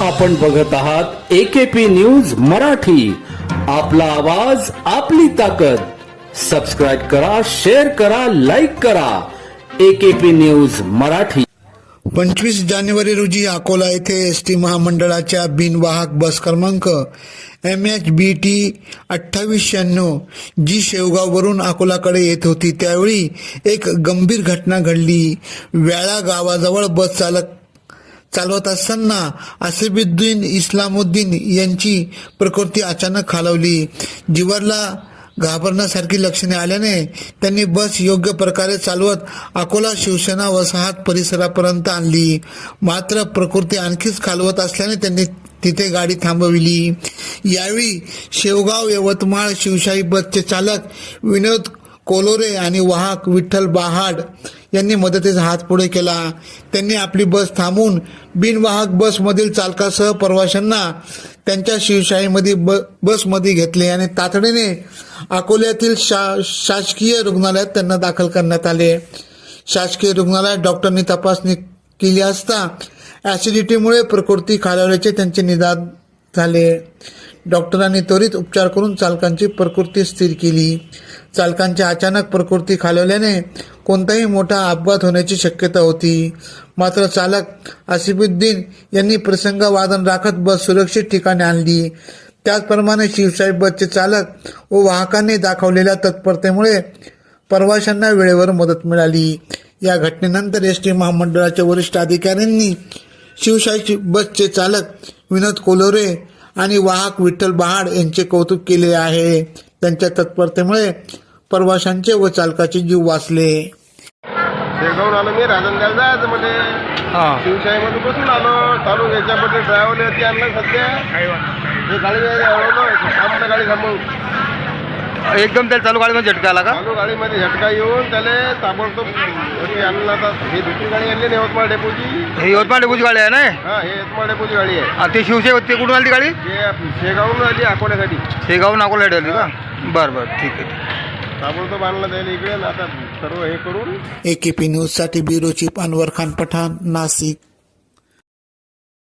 आपण बघत आहात एकेपी न्यूज मराठी. आपला आवाज आपली ताकद. सबस्क्राईब करा शेअर करा लाईक करा. AKP news Marathi. पंचवीस जानेवारी रोजी अकोला येथे एस टी महामंडळाच्या बिनवाहक बस क्रमांक एम एच बी टी अठ्ठावीस शहाण्णव जी शेवगाववरून अकोलाकडे येत होती. त्यावेळी एक गंभीर घटना घडली. व्याळा गावाजवळ बस चालक चालवत असताना आसिफुद्दीन इस्लामुद्दीन यांची प्रकृती अचानक खालावली. जिवरला घाबरण्यासारखी लक्षणे आल्याने त्यांनी बस योग्य प्रकारे चालवत अकोला शिवसेना वसाहत परिसरापर्यंत आणली. मात्र प्रकृती आणखीच खालवत असल्याने त्यांनी तिथे गाडी थांबविली. यावेळी शेवगाव यवतमाळ शिवशाही बसचे चालक विनोद कोलोरे आणि वाहक विठ्ठल बहाड यांनी मदतीचा हात पुढे केला. त्यांनी आपली बस थांबून बिनवाहक बसमधील चालकासह प्रवाशांना त्यांच्या शिवशाहीमध्ये ब बसमध्ये घेतले आणि तातडीने अकोल्यातील शा शासकीय रुग्णालयात त्यांना दाखल करण्यात आले. शासकीय रुग्णालयात डॉक्टरांनी तपासणी केली असता ॲसिडिटीमुळे प्रकृती खालावल्याचे त्यांचे निदान झाले. डॉक्टरांनी त्वरित उपचार करून चालकांची प्रकृती स्थिर केली. चालकांची अचानक प्रकृती खालवल्याने कोणताही मोठा अपघात होण्याची शक्यता होती. मात्र चालक आसिफुद्दीन यांनी प्रसंग वादन राखत बस सुरक्षित ठिकाणी आणली. त्याचप्रमाणे शिवशाही बसचे चालक व वाहकांनी दाखवलेल्या तत्परतेमुळे प्रवाशांना वेळेवर मदत मिळाली. या घटनेनंतर एस टी महामंडळाच्या वरिष्ठ अधिकाऱ्यांनी शिवशाही बसचे चालक विनोद कोलोरे आणि वाहक विठ्ठल बहाड यांचे कौतुक केले आहे. त्यांच्या तत्परतेमुळे प्रवाशांचे व चालकाचे जीव वाचले. शेगावून आलो मी राजनगाव जायचं म्हणजे शिवशाहीमध्ये बसून आलो. चालू याच्यामध्ये ड्रायव्हर आणलं सध्या. गाडी गाडी थांबवून एकदम त्याला चालू गाडीमध्ये झटका आला का? चालू गाडीमध्ये झटका येऊन त्याला ताबडतोब घरी आणलं आता ही दुसरी गाडी आणली ना यवतमाळ डेपोची. हे यवतमाळ डेपोची गाडी आहे ना? हा हे यवतमाळ डेपोची गाडी आहे. आणि ते शिवसे ते कुठून आली ती गाडी? ते शेगावून आली अकोल्यासाठी. शेगाव नाकोला आली का? बरं बरं ठीक आहे ताबडतोब आणलं त्याला इकडे आणि आता सर्व हे करून एकेपी न्यूजसाठी ब्युरो चीफ अनवर खान पठाण नाशिक.